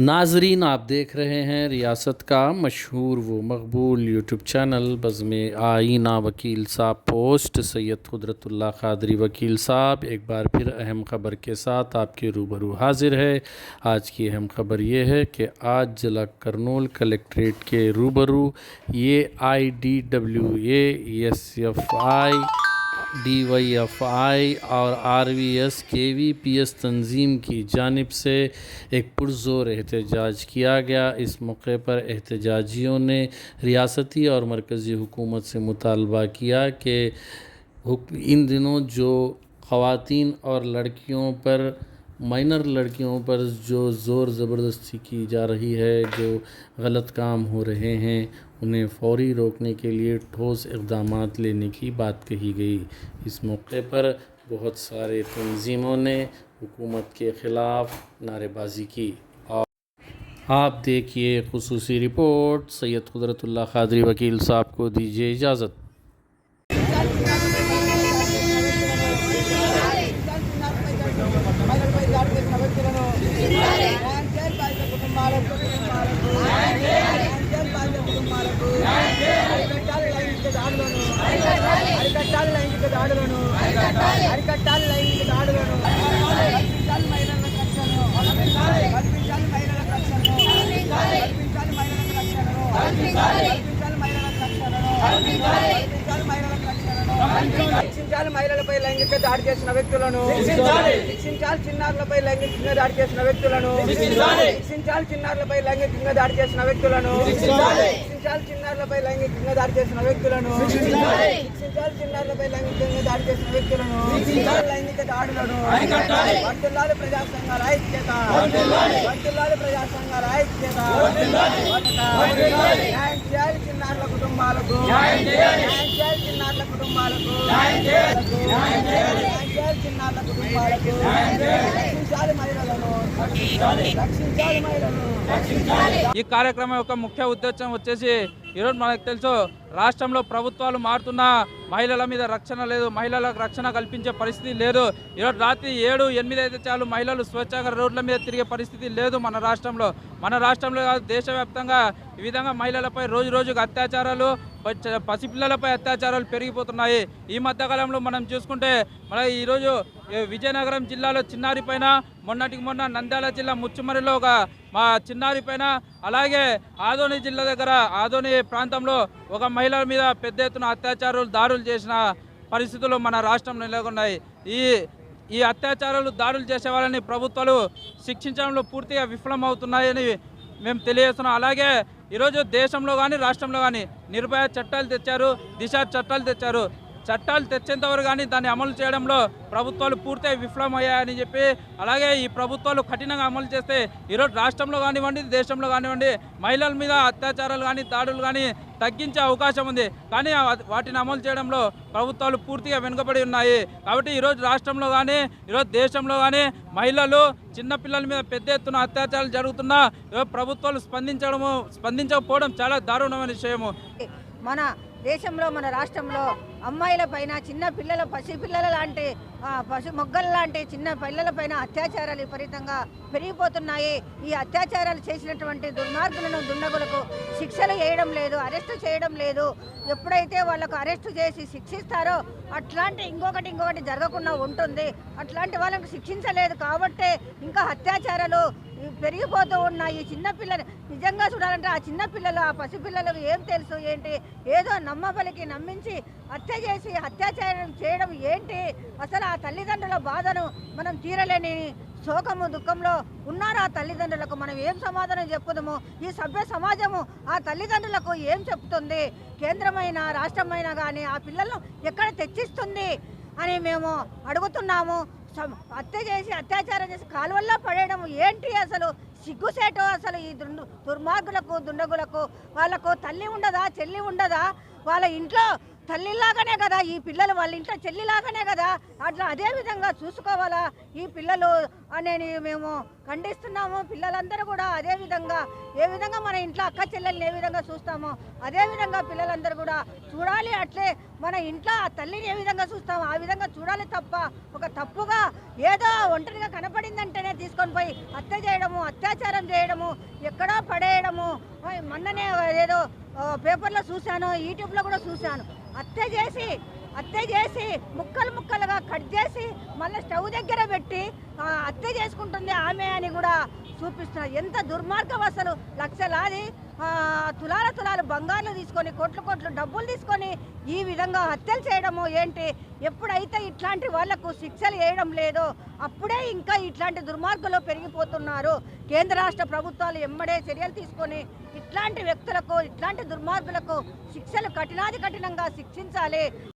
ناظرین، آپ دیکھ رہے ہیں ریاست کا مشہور و مقبول یوٹیوب چینل بزم آئینہ وکیل صاحب پوسٹ۔ سید قدرت اللہ قادری وکیل صاحب، ایک بار پھر اہم خبر کے ساتھ آپ کے روبرو حاضر ہے۔ آج کی اہم خبر یہ ہے کہ آج ضلع کرنول کلیکٹریٹ کے روبرو یہ آئی ڈی ڈبلیو اے ایس ایف آئی ڈی وائی ایف آئی اور آر وی ایس کے وی پی ایس تنظیم کی جانب سے ایک پرزور احتجاج کیا گیا۔ اس موقع پر احتجاجیوں نے ریاستی اور مرکزی حکومت سے مطالبہ کیا کہ ان دنوں جو خواتین اور لڑکیوں پر، مائنر لڑکیوں پر جو زور زبردستی کی جا رہی ہے، جو غلط کام ہو رہے ہیں انہیں فوری روکنے کے لیے ٹھوس اقدامات لینے کی بات کہی گئی۔ اس موقع پر بہت سارے تنظیموں نے حکومت کے خلاف نعرے بازی کی۔ آپ دیکھیے خصوصی رپورٹ، سید قدرت اللہ قادری وکیل صاحب کو دیجیے اجازت۔ అరికట్టాలి లైంగిక దాడులను కల్పించాలి మహిళల రక్షణను కల్పించాలి మహిళల రక్షణను కల్పించాలి మహిళల రక్షణను కల్పించాలి మహిళల రక్షణను కల్పించాలి రక్షణను శిక్షించాలి మహిళలపై లైంగిక దాడి చేసిన వ్యక్తులను. శిక్షించాలి చిన్నారులపై లైంగికంగా దాడి చేసిన వ్యక్తులను. శిక్షించాలి చిన్నారులపై లైంగికంగా దాడి చేసిన వ్యక్తులను. శిక్షించాలి చిన్నారులపై లైంగికంగా దాడి చేసిన వ్యక్తులను. శిక్షించాలి చిన్నారులపై లైంగికంగా దాడి చేసిన వ్యక్తులను. లైంగిక దాడులను. వర్తిల్లాలి ప్రజా సంఘాల ఐక్యత వర్తిల్లాలి ప్రజా సంఘాల ఐక్యత న్యాయం చేయాలి చిన్నారుల కుటుంబాలకు. న్యాయం చేయాలి. కుటుంబాలకు న్యాయం చేయాలి. చిన్నారుల కుటుంబాలకు రక్షించాలి మహిళలను. రక్షించాలి మహిళలను. ఈ కార్యక్రమం యొక్క ముఖ్య ఉద్దేశం వచ్చేసి ఈరోజు మనకు తెలుసు రాష్ట్రంలో ప్రభుత్వాలు మారుతున్న మహిళల మీద రక్షణ లేదు మహిళలకు రక్షణ కల్పించే పరిస్థితి లేదు. ఈరోజు రాత్రి ఏడు ఎనిమిది అయితే చాలు మహిళలు స్వేచ్ఛగా రోడ్ల మీద తిరిగే పరిస్థితి లేదు మన రాష్ట్రంలో. మన రాష్ట్రంలో కాదు దేశవ్యాప్తంగా ఈ విధంగా మహిళలపై రోజు రోజుకు అత్యాచారాలు పసిపిల్లలపై అత్యాచారాలు పెరిగిపోతున్నాయి. ఈ మధ్యకాలంలో మనం చూసుకుంటే మన ఈరోజు విజయనగరం జిల్లాలో చిన్నారి పైన మొన్నటికి మొన్న నంద్యాల జిల్లా ముచ్చుమరిలో ఒక మా చిన్నారి పైన అలాగే ఆదోని జిల్లా దగ్గర ఆదోని ప్రాంతంలో ఒక మహిళ మీద పెద్ద ఎత్తున అత్యాచారాలు దాడులు చేసిన పరిస్థితులు మన రాష్ట్రంలో నెలకొన్నాయి. ఈ ఈ అత్యాచారాలు దాడులు చేసే వాళ్ళని ప్రభుత్వాలు శిక్షించడంలో పూర్తిగా విఫలమవుతున్నాయని మేము తెలియజేస్తున్నాం. అలాగే ఈరోజు దేశంలో కానీ రాష్ట్రంలో కానీ నిర్భయ చట్టాలు తెచ్చారు దిశ చట్టాలు తెచ్చారు. చట్టాలు తెచ్చేంత వరకు కానీ దాన్ని అమలు చేయడంలో ప్రభుత్వాలు పూర్తిగా విఫలమయ్యాయని చెప్పి అలాగే ఈ ప్రభుత్వాలు కఠినంగా అమలు చేస్తే ఈరోజు రాష్ట్రంలో కానివ్వండి దేశంలో కానివ్వండి మహిళల మీద అత్యాచారాలు కానీ దాడులు కానీ తగ్గించే అవకాశం ఉంది. కానీ వాటిని అమలు చేయడంలో ప్రభుత్వాలు పూర్తిగా వెనుకబడి ఉన్నాయి. కాబట్టి ఈరోజు రాష్ట్రంలో కానీ ఈరోజు దేశంలో కానీ మహిళలు చిన్నపిల్లల మీద పెద్ద ఎత్తున అత్యాచారాలు జరుగుతున్నా ప్రభుత్వాలు స్పందించడము స్పందించకపోవడం చాలా దారుణమైన విషయము. మన దేశంలో మన రాష్ట్రంలో అమ్మాయిల పైన చిన్న పిల్లల పసి పిల్లల లాంటి ఆ, పసి మొగ్గల లాంటి చిన్న పిల్లల పైన అత్యాచారాలు విపరీతంగా పెరిగిపోతున్నాయి. ఈ అత్యాచారాలు చేసినటువంటి దుర్మార్గులను దుండగులకు శిక్షలు వేయడం లేదు అరెస్టు చేయడం లేదు. ఎప్పుడైతే వాళ్ళకు అరెస్టు చేసి శిక్షిస్తారో అట్లాంటి ఇంకొకటి ఇంకొకటి జరగకుండా ఉంటుంది. అట్లాంటి వాళ్ళకు శిక్షించలేదు కాబట్టే ఇంకా అత్యాచారాలు పెరిగిపోతూ ఉన్నాయి. ఈ నిజంగా చూడాలంటే ఆ చిన్నపిల్లలు ఆ పసిపిల్లలకు ఏం తెలుసు ఏంటి? ఏదో నమ్మబలికి నమ్మించి హత్య చేసి అత్యాచారం చేయడం ఏంటి? అసలు ఆ తల్లిదండ్రుల బాధను మనం తీరలేని శోకము దుఃఖంలో ఉన్నారు ఆ తల్లిదండ్రులకు? మనం ఏం సమాధానం చెప్పుదము ఈ సభ్య సమాజము ఆ తల్లిదండ్రులకు ఏం చెప్తుంది? కేంద్రమైన రాష్ట్రమైనా కానీ ఆ పిల్లలను ఎక్కడ తెచ్చిస్తుంది అని మేము అడుగుతున్నాము. హత్య చేసి అత్యాచారం చేసి కాలువల్లో పడేయడం ఏంటి అసలు? సిగ్గుసేటో అసలు ఈ దుండు దుర్మార్గులకు దుండగులకు? వాళ్ళకు తల్లి ఉండదా చెల్లి ఉండదా? వాళ్ళ ఇంట్లో తల్లిలాగానే కదా ఈ పిల్లలు వాళ్ళ ఇంట్లో చెల్లిలాగానే కదా? అట్లా అదే విధంగా చూసుకోవాలా? ఈ పిల్లలు అనేది మేము ఖండిస్తున్నాము. పిల్లలందరూ కూడా అదే విధంగా ఏ విధంగా మన ఇంట్లో అక్క చెల్లెల్ని ఏ విధంగా చూస్తామో అదే విధంగా పిల్లలందరూ కూడా చూడాలి. అట్లే మన ఇంట్లో ఆ తల్లిని ఏ విధంగా చూస్తామో ఆ విధంగా చూడాలి తప్ప ఒక తప్పుగా ఏదో ఒంటరిగా కనపడిందంటేనే తీసుకొని పోయి హత్య చేయడము అత్యాచారం చేయడము ఎక్కడో పడేయడము. మొన్ననే ఏదో పేపర్లో చూశాను యూట్యూబ్లో కూడా చూశాను. అత్తే చేసి అత్తే చేసి ముక్కలు ముక్కలుగా కట్ చేసి మళ్ళీ స్టవ్ దగ్గర పెట్టి అత్తే చేసుకుంటుంది ఆమె అని కూడా చూపిస్తున్నారు ఎంత దుర్మార్గం అసలు. లక్షలాది తులాల తులాలు బంగారులు తీసుకొని కోట్లు కోట్లు డబ్బులు తీసుకొని ఈ విధంగా హత్యలు చేయడము ఏంటి? ఎప్పుడైతే ఇట్లాంటి వాళ్ళకు శిక్షలు వేయడం లేదో అప్పుడే ఇంకా ఇట్లాంటి దుర్మార్గులు పెరిగిపోతున్నారు. కేంద్ర రాష్ట్ర ప్రభుత్వాలు ఎమ్మడే చర్యలు తీసుకొని ఇట్లాంటి వ్యక్తులకు ఇట్లాంటి దుర్మార్గులకు శిక్షలు కఠినాది కఠినంగా శిక్షించాలి.